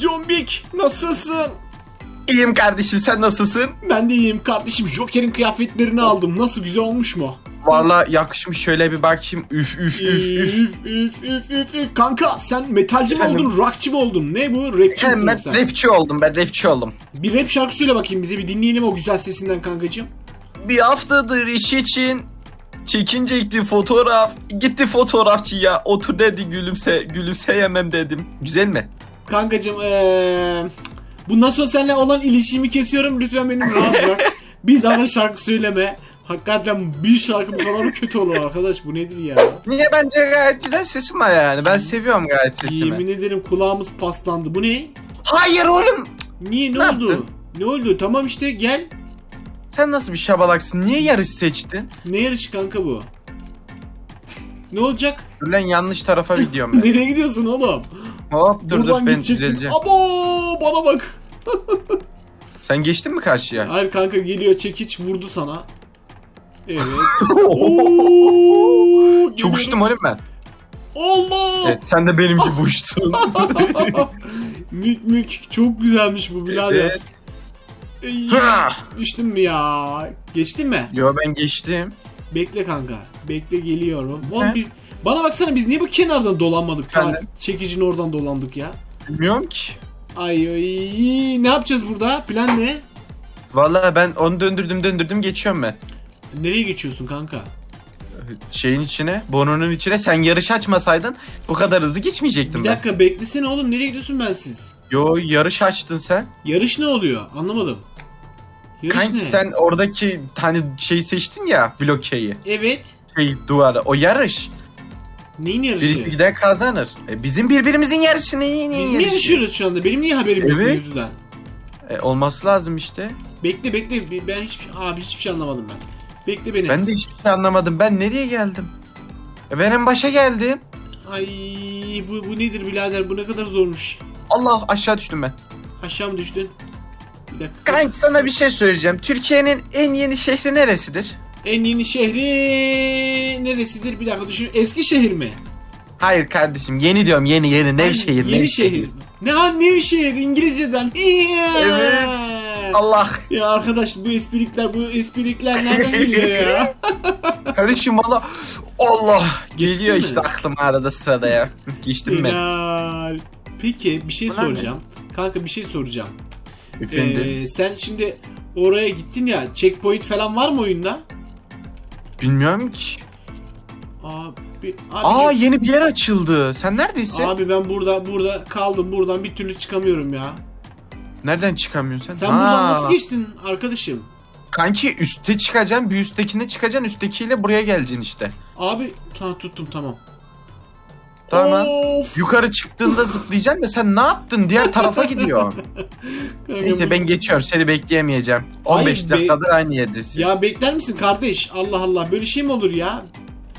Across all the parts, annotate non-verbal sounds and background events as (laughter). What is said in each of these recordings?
Zombik nasılsın? İyiyim kardeşim sen nasılsın? Ben de iyiyim kardeşim. Joker'in kıyafetlerini aldım. Nasıl güzel olmuş mu? Valla yakışmış şöyle bir bakayım. Üf üf üf üf. Üf üf üf üf üf. Kanka sen metalci mi Efendim? oldun, rockçı mı oldun? Ne bu? Rapçi misin Ben yoksa? rapçi oldum ben rapçi oldum. Bir rap şarkı söyle bakayım bize bir dinleyelim o güzel sesinden kankacığım. Bir haftadır iş için çekinecekti fotoğraf. Gitti fotoğrafçıya otur dedi gülümse gülümseyemem dedim. Güzel mi? Kankacığım eee... Bundan sonra seninle olan ilişkimi kesiyorum. Lütfen beni rahat bırak. bir daha da şarkı söyleme. Hakikaten bir şarkı bu kadar kötü olur arkadaş. Bu nedir ya? Niye bence gayet güzel sesim var yani. Ben seviyorum gayet sesimi. Yemin ederim kulağımız paslandı. Bu ne? Hayır oğlum. Niye ne, Ne oldu? yaptın? Ne oldu? Tamam işte gel. Sen nasıl bir şabalaksın? Niye yarış seçtin? Ne yarışı kanka bu? Ne olacak? Dur lan yanlış tarafa gidiyorum ben. (laughs) Nereye gidiyorsun oğlum? Hop dur Buradan dur ben düzeleceğim. Abo bana bak. (laughs) Sen geçtin mi karşıya? Hayır kanka geliyor çekiç vurdu sana. Evet. (laughs) Oo, Çok uçtum oğlum ben. Allah. Evet sen de benim gibi uçtun. (laughs) mük mük çok güzelmiş bu birader. evet. Ey, Ha! düştün mü ya? Geçtin mi? Yo ben geçtim. Bekle kanka. Bekle geliyorum. Oğlum bir... Bana baksana biz niye bu kenardan dolanmadık? Ta çekicin oradan dolandık ya. Bilmiyorum ki. Ay ay ne yapacağız burada? Plan ne? Vallahi ben onu döndürdüm döndürdüm geçiyorum ben. Nereye geçiyorsun kanka? Şeyin içine, bonunun içine sen yarış açmasaydın bu kadar hızlı geçmeyecektim Bir ben. dakika beklesene oğlum nereye gidiyorsun bensiz? Yo yarış açtın sen. Yarış ne oluyor? Anlamadım. Yarış Kanki ne? sen oradaki hani şeyi seçtin ya blokeyi. Evet. Şey duvarı. O yarış. Neyin yarışı? Birisi gider kazanır. E, bizim birbirimizin yarışı neyin Biz mi yarışı? yarışıyoruz şu anda? Benim niye haberim yok Evet. yüzden? E, olması lazım işte. Bekle bekle Bir- ben hiçbir abi hiçbir şey anlamadım ben. Bekle beni. Ben de hiçbir şey anlamadım. Ben nereye geldim? E, ben en başa geldim. Ay bu, bu nedir birader bu ne kadar zormuş. Allah aşağı düştüm ben. Aşağı mı düştün? Bir dakika. Kanki sana bir şey söyleyeceğim. Türkiye'nin en yeni şehri neresidir? En yeni şehri neresidir? Bir dakika düşün. Eskişehir mi? Hayır kardeşim yeni diyorum yeni yeni Nevşehir. Yeni şehir. Ne an Nevşehir İngilizceden. Evet. Allah Ya arkadaş bu esprikler bu esprikler nereden geliyor ya? (laughs) kardeşim valla Allah Geçtin geliyor mi? işte aklıma arada sırada ya. Geçtim ben. Helal. Peki bir şey Bunlar ne? soracağım. Kanka bir şey soracağım. Efendim. Ee, sen şimdi oraya gittin ya checkpoint falan var mı oyunda? Bilmiyorum ki. Abi, Aa abi, yeni bir yer açıldı. Sen neredesin? abi ben burada burada kaldım. Buradan bir türlü çıkamıyorum ya. Nereden çıkamıyorsun sen? Sen buradan Aa, nasıl geçtin arkadaşım? Kanki üste çıkacaksın. Bir üsttekine çıkacaksın. Üsttekiyle buraya geleceksin işte. Abi tamam tuttum tamam. Tamam. Of. Yukarı çıktığında zıplayacaksın da sen ne yaptın? Diğer tarafa gidiyor. (laughs) Neyse ben geçiyorum. Seni bekleyemeyeceğim. 15 Hayır be- dakikadır aynı yerdesin. Ya bekler misin kardeş? Allah Allah böyle şey mi olur ya?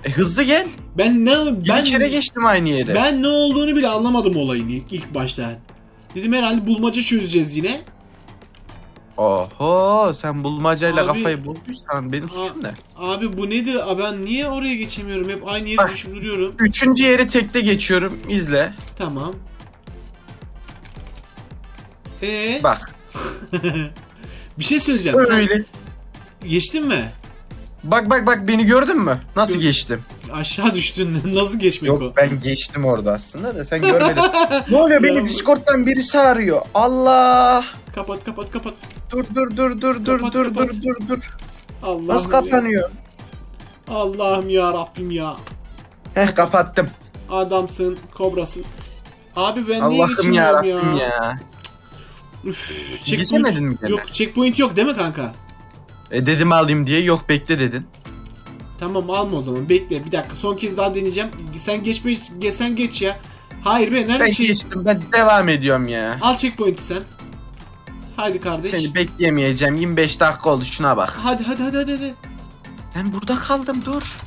E, hızlı gel. Ben ne Bir ben kere geçtim aynı yere. ben ne olduğunu bile anlamadım olayın ilk, ilk başta. Dedim herhalde bulmaca çözeceğiz yine. Oho sen bulmacayla Abi- kafayı bulmuşsan benim suçum ne? Abi bu nedir? Abi ben niye oraya geçemiyorum? Hep aynı yere Bak. düşüp duruyorum. Üçüncü yeri tekte geçiyorum. İzle. Tamam. Ee, Bak. (laughs) bir şey söyleyeceğim. Sen Öyle. geçtin mi? Bak bak bak beni gördün mü? Nasıl geçtim? Aşağı düştün. (laughs) Nasıl geçmek o? Yok ben geçtim orada aslında da sen görmedin. (laughs) ne oluyor beni bu- Discord'dan birisi arıyor. Allah. Kapat kapat kapat. Dur dur dur dur dur Kapat, dur kapat. dur dur dur. Allah'ım Nasıl ya. kapanıyor? Allah'ım ya Rabbim ya. Heh kapattım. Adamsın, kobrasın. Abi ben niye Allah'ım ya geçemiyorum Rabbim ya? ya. Üf, Geçemedin mi gene? Yok checkpoint yok değil mi kanka? E dedim alayım diye yok bekle dedin. Tamam alma o zaman bekle bir dakika son kez daha deneyeceğim. Sen geç be ge- sen geç ya. Hayır be nerede Ben şey? geçtim ben devam ediyorum ya. Al checkpoint'i sen. Haydi kardeş. Seni bekleyemeyeceğim 25 dakika oldu şuna bak. Hadi hadi hadi hadi hadi. Ben burada kaldım dur.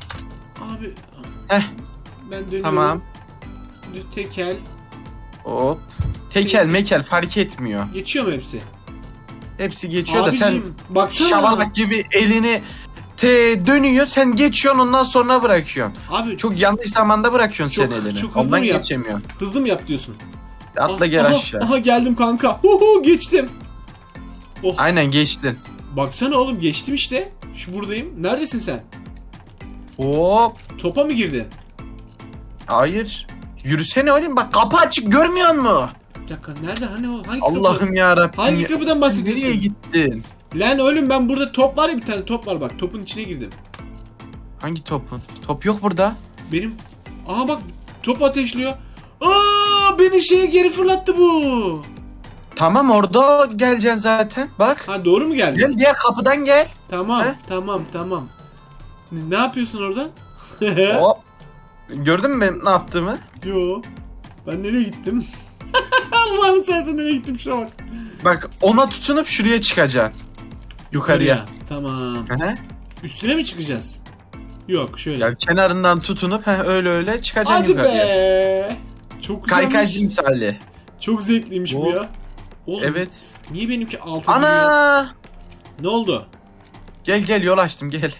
Abi. Heh. Ben dönüyorum. Tamam. Tekel. Hop. Tekel mekel fark etmiyor. Geçiyor mu hepsi? Hepsi geçiyor da sen Abicim baksana. şabalak gibi elini te dönüyor sen geçiyorsun ondan sonra bırakıyorsun. Abi çok yanlış zamanda bırakıyorsun Çok- sen elini. çok hızlı ondan mı yap- geçemiyorsun. hızlı mı yap diyorsun? Atla Ah, gel aha, aşağı. Aha geldim kanka. Huhu geçtim. Oh. Aynen geçtin. Baksana oğlum geçtim işte. Şu buradayım. Neredesin sen? Hop. Topa mı girdin? Hayır. Yürüsene oğlum bak kapı açık görmüyor musun? Bir dakika nerede hani o? Hangi kapı? Allah'ım ya Rabbim. Hangi kapıdan bahsediyorsun? Nereye gittin? Lan oğlum ben burada top var ya bir tane top var bak. Topun içine girdim. Hangi topun? Top yok burada. Benim... Aha bak top ateşliyor. Aa beni şeye geri fırlattı bu. Tamam orada geleceksin zaten. Bak. Ha doğru mu geldi? Gel diğer kapıdan gel. Tamam He? tamam tamam. Ne, ne yapıyorsun oradan? (laughs) Hop. Gördün mü benim ne yaptığımı? Yo. Ben nereye gittim? (laughs) Allah'ını seversen nereye gittim şuna bak. Bak ona tutunup şuraya çıkacaksın. Yukarıya. Buraya. Tamam. Hı hı. Üstüne mi çıkacağız? Yok şöyle. Ya kenarından tutunup he, öyle öyle çıkacaksın Hadi yukarıya. be. Çok güzelmiş. Kaykaycı misali. Çok zevkliymiş bu Hop. ya. Oğlum, Evet. Niye benimki altı duruyor? Ana! Ne oldu? Gel gel yol açtım gel.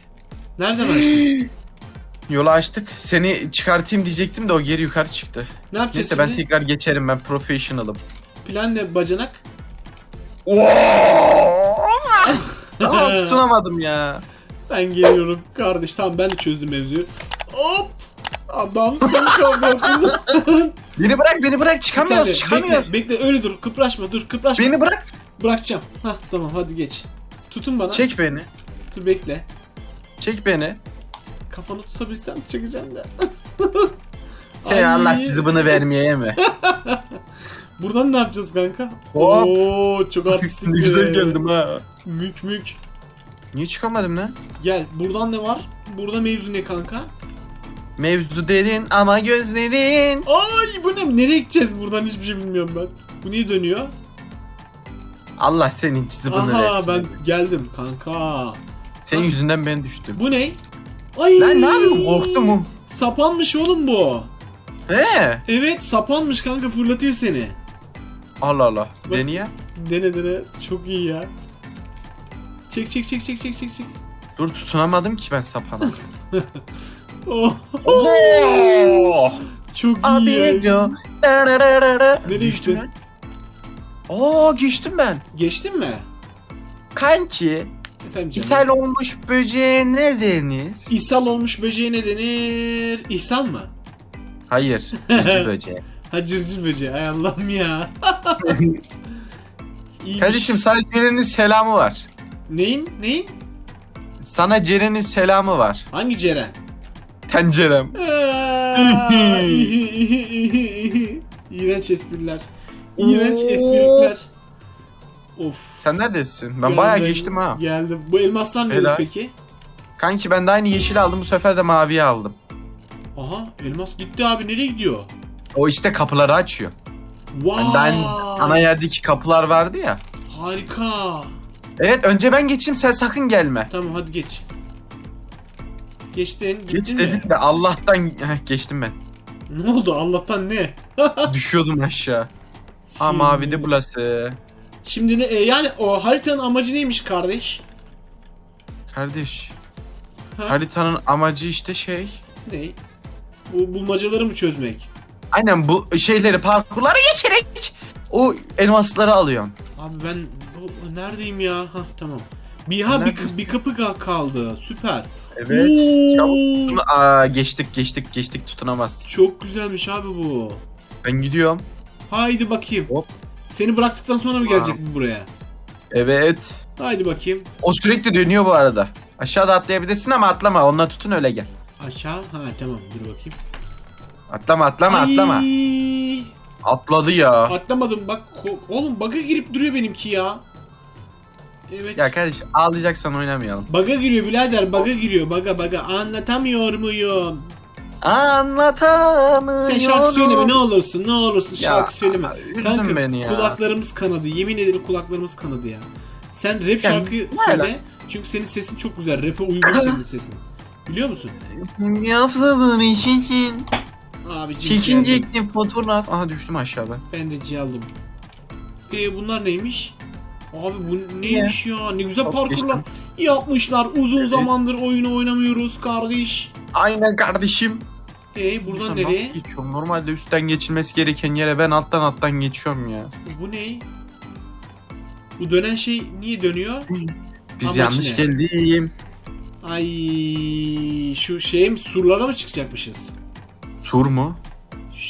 Nereden açtın? (gasps) Yolu açtık. Seni çıkartayım diyecektim de o geri yukarı çıktı. ne yapacağız Neyse ben şimdi? tekrar geçerim ben professional'ım. Plan ne bacanak? (laughs) Aa, tutunamadım ya. Ben geliyorum kardeş. Tamam ben de çözdüm mevzuyu. Hop! Adamsın kafasını. (laughs) Beni bırak beni bırak çıkamıyoruz saniye, çıkamıyoruz. Bekle, bekle öyle dur. Kıpraşma dur kıpraşma. Beni bırak. Bırakacağım. Hah tamam hadi geç. Tutun bana. Çek beni. Dur bekle. Çek beni. Kafanı tutabilsem çekeceğim de. (laughs) Şey Ay. Allah cızıbını vermeye mi? (laughs) Buradan ne yapacağız kanka? Hop. Oo çok artistik. (laughs) ne güzel geldim ha. Mük mük. Niye çıkamadım lan? Gel buradan ne var? Burada mevzu ne kanka? Mevzu derin ama gözlerin. Ay bu ne? Nereye gideceğiz buradan hiçbir şey bilmiyorum ben. Bu niye dönüyor? Allah senin cızıbını Aha versin. ben geldim kanka. Senin yüzünden ben düştüm. Bu ne? Ay. Lan ne yapıyorsun korktum mu? Sapanmış oğlum bu. He. Evet sapanmış kanka fırlatıyor seni. Allah Allah. Bak. Deniye. Dene dene çok iyi ya. Çek çek çek çek çek çek çek. Dur tutunamadım ki ben sapana. (laughs) Oh, çok iyi Abi ya. yo. Nereye ben? Oo geçtim ben. Geçtin mi? Kanki Efendim canım. ishal olmuş böceğe ne denir? İshal olmuş böceğe ne denir? İhsal mı? Hayır. (laughs) Cici böceği. Ha cırcır böceği. Ay Allah'ım ya. (laughs) Kardeşim sana Ceren'in selamı var. Neyin? Neyin? Sana Ceren'in selamı var. Hangi Ceren? Tencerem. (laughs) İğrenç espriler. İğrenç espriler. Of. Sen neredesin? Ben Geldim, bayağı geçtim ha. Geldim. Bu elmaslar ne peki? Kanki ben de aynı yeşil aldım bu sefer de maviyi aldım. Aha elmas gitti abi nereye gidiyor? O işte kapıları açıyor. Wow. Ben, ben ana yerdeki kapılar vardı ya. Harika. Evet önce ben geçeyim sen sakın gelme. Tamam hadi geç. Geçtin. Gittin Geç mi? dedik de Allah'tan Heh, geçtim ben. Ne oldu Allah'tan ne? (laughs) Düşüyordum aşağı. Aa Şimdi- mavi de burası. Şimdi ne? e, yani o haritanın amacı neymiş kardeş? Kardeş. Ha? Haritanın amacı işte şey. Ne? Bu bulmacaları mı çözmek? Aynen bu şeyleri parkurları geçerek o elmasları alıyorsun. Abi ben bu, neredeyim ya? Ha tamam. Bir ha bir, Neredesin? bir kapı kal- kaldı. Süper. Evet. Çabuk tutun. Aa geçtik geçtik geçtik tutunamaz. Çok güzelmiş abi bu. Ben gidiyorum. Haydi bakayım. Hop. Seni bıraktıktan sonra mı gelecek bu buraya? Evet. Haydi bakayım. O sürekli dönüyor bu arada. Aşağıda atlayabilirsin ama atlama. Onunla tutun öyle gel. Aşağı. Ha tamam dur bakayım. Atlama atlama atlama. Ay, Atladı ya. Atlamadım bak. ko- Oğlum bug'a girip duruyor benimki ya. Evet. Ya kardeş ağlayacaksan oynamayalım. Bug'a giriyor birader. Bug'a giriyor. Bug'a bug'a. Anlatamıyor muyum? Anlatamıyorum. Sen şarkı söyleme ne olursun. Ne olursun şarkı söyleme. Üzdün Kanka beni ya. kulaklarımız kanadı. Yemin ederim kulaklarımız kanadı ya. Sen rap Yani şarkı söyle. Çünkü senin sesin çok güzel. Rap'e uygun senin (laughs) sesin. Biliyor musun? Yafzadın işin. Abi Çekince ektim fotoğraf. Aha düştüm aşağı ben. De C aldım. Ee, bunlar neymiş? Abi bu neymiş ya? Ne güzel Çok parkurlar geçtim. yapmışlar. Uzun Evet. zamandır oyunu oynamıyoruz kardeş. Aynen kardeşim. E buradan Buradan nereye? geçiyorum? Normalde üstten geçilmesi gereken yere ben alttan alttan geçiyorum ya. Bu ne? Bu dönen şey niye dönüyor? Biz Amaç yanlış ne? geldim. Ay şu şeyim surlara mı çıkacakmışız? Sur mu?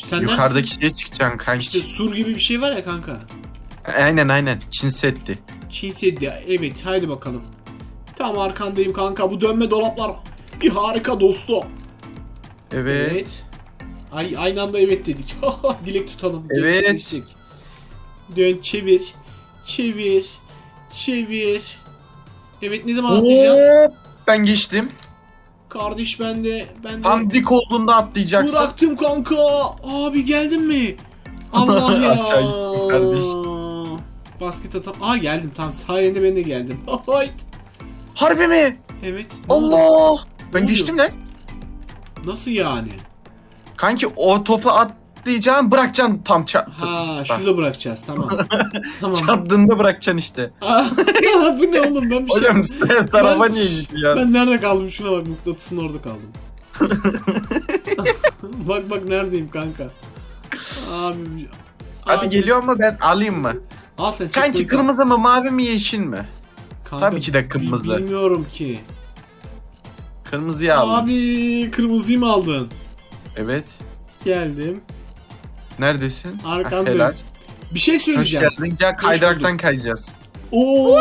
Sen Yukarıdaki şeye çıkacaksın kanki. İşte sur gibi bir şey var ya kanka. Aynen aynen. Çin setti. Çin Seddi. Evet haydi bakalım. Tam arkandayım kanka. Bu dönme dolaplar bir harika dostu. Evet. Ay aynı anda evet dedik. (laughs) Dilek tutalım. Evet. Gerçekleşecek. Dön çevir. Çevir. Çevir. Evet ne zaman atlayacağız? Ben geçtim. Kardeş ben de ben de Tam dik olduğunda atlayacaksın. bıraktım kanka. Abi geldin mi? (laughs) Allah ya. Aşağı gittim kardeş. Basket atam. Aa geldim tam sayende ben de geldim. (laughs) Hayt. Harbi mi? Evet. Allah. Ben oluyor? geçtim lan. Nasıl yani? Kanki o topu atlayacaksın bırakacaksın tam çarp. Ha şurada bırakacağız tamam. (laughs) tamam. Çarptığında bırakacaksın işte. (laughs) Aa, bu ne oğlum ben bir şey Hocam tarafa Ben- niye gidiyorsun? Ben nerede kaldım? Şuna bak mıknatısın orada kaldım. bak bak neredeyim kanka. Abi. Hadi abi, geliyor mu ben alayım mı? Al sen Kanki kırmızı mı mavi mi yeşil mi? Kanka, Tabii ki de kırmızı. Bilmiyorum ki. Kırmızıyı aldım. Abi kırmızıyı mı aldın? Evet. Geldim. Neredesin? Arkandayım. helal. Bir şey Hoş söyleyeceğim. geldin. Gel kaydıraktan kayacağız. Oo,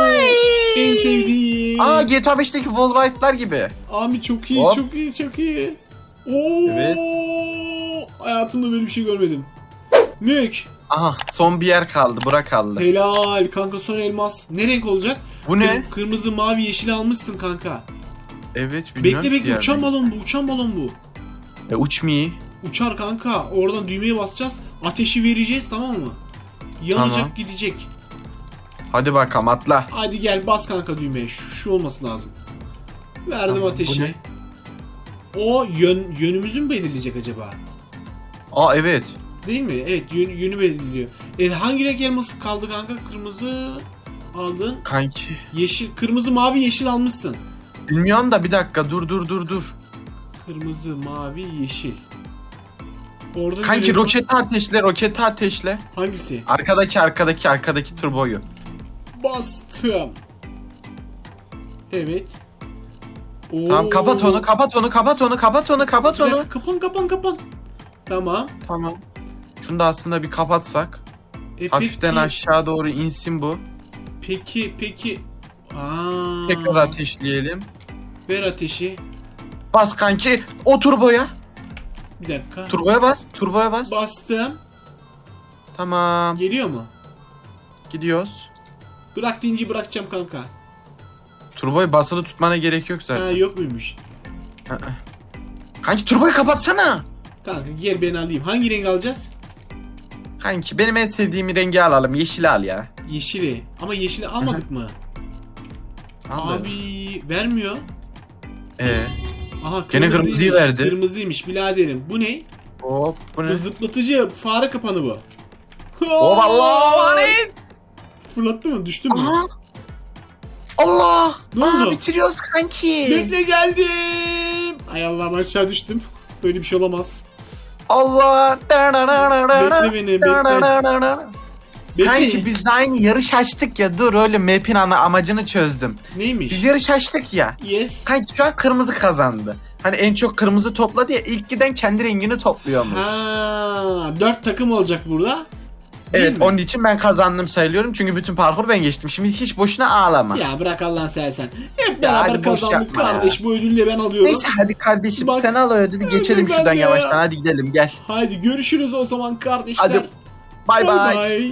en sevdiğim. Aa GTA 5'teki wall ride'lar gibi. Abi çok iyi, Hop. çok iyi, çok iyi. Oo! Evet. Hayatımda böyle bir şey görmedim. Mük. Aha son bir yer kaldı. Bura kaldı. Helal. Kanka son elmas. Ne renk olacak? Bu ne? Kır- Kırmızı, mavi, yeşil almışsın kanka. Evet bilmiyorum Bekle ki bekle yani. uçan balon bu, uçan balon bu. E, uçmuyor. Uçar kanka. Oradan düğmeye basacağız. Ateşi vereceğiz tamam mı? Yanacak Tamam. gidecek. Hadi bakalım atla. Hadi gel bas kanka düğmeye. Şu, şu olması lazım. Verdim Tamam, bu ateşi. ne? O yön, yönümüzü mü belirleyecek acaba? Aa evet. Değil mi? Evet yön, yönü belirliyor. E, hangi renk elması kaldı kanka? Kırmızı aldın. Kanki. Yeşil, kırmızı, mavi, yeşil almışsın. Bilmiyorum da bir dakika dur dur dur dur. Kırmızı, mavi, yeşil. Orada Kanki görev- roketi ateşle roketi ateşle. Hangisi? Arkadaki arkadaki arkadaki turboyu. Bastım. Evet. Oo. Tamam kapat onu kapat onu kapat onu kapat onu kapat onu. Kapan kapan kapan. Tamam. Tamam. Şunu da aslında bir kapatsak. E, Hafiften peki, aşağı doğru insin bu. Peki peki. Aa, Tekrar ateşleyelim. Ver ateşi. Bas kanki o turboya. Bir dakika. Turboya bas. Turboya bas. Bastım. Tamam. Geliyor mu? Gidiyoruz. Bırak deyince bırakacağım kanka. Turboyu basılı tutmana gerek yok Ha zaten. yok muymuş? Kanki turboyu kapatsana. Kanka gel ben alayım. Hangi renk alacağız? Kanki benim en sevdiğim rengi alalım. Yeşil al ya. Yeşili. Ama yeşili almadık mı? Al be. Abi vermiyor. Ee, Aha Gene kırmızıyı verdi. Kırmızıymış biraderim. Bu ne? hop bu ne? Bu zıplatıcı fare kapanı bu. Hop Allah lanet. Fırlattı mı? Düştü mü? Aha. Allah. Ne Aa, oldu? bitiriyoruz kanki. Bekle geldim. Ay Allah'ım aşağı düştüm. Böyle bir şey olamaz. Allah. Bekle beni, bekle. Bekle. Kanki biz de aynı yarış açtık ya dur öyle map'in ana amacını çözdüm. Neymiş? Biz yarış açtık ya. Yes. Kanki şu an kırmızı kazandı. Hani en çok kırmızı topladı ya ilk giden kendi rengini topluyormuş. Ha, dört takım olacak burada. Evet mi? onun için ben kazandım sayılıyorum çünkü bütün parkur ben geçtim. Şimdi hiç boşuna ağlama. Ya bırak Allah'ını seversen. Hep Ya beraber hadi boş kazandık yapma ya. kardeş. Bu ödülü de ben alıyorum. Neyse hadi kardeşim Bak- sen al o ödülü geçelim Ben şuradan de yavaştan ya. hadi gidelim gel. Haydi görüşürüz o zaman kardeşler. Hadi, Bay bay. bay.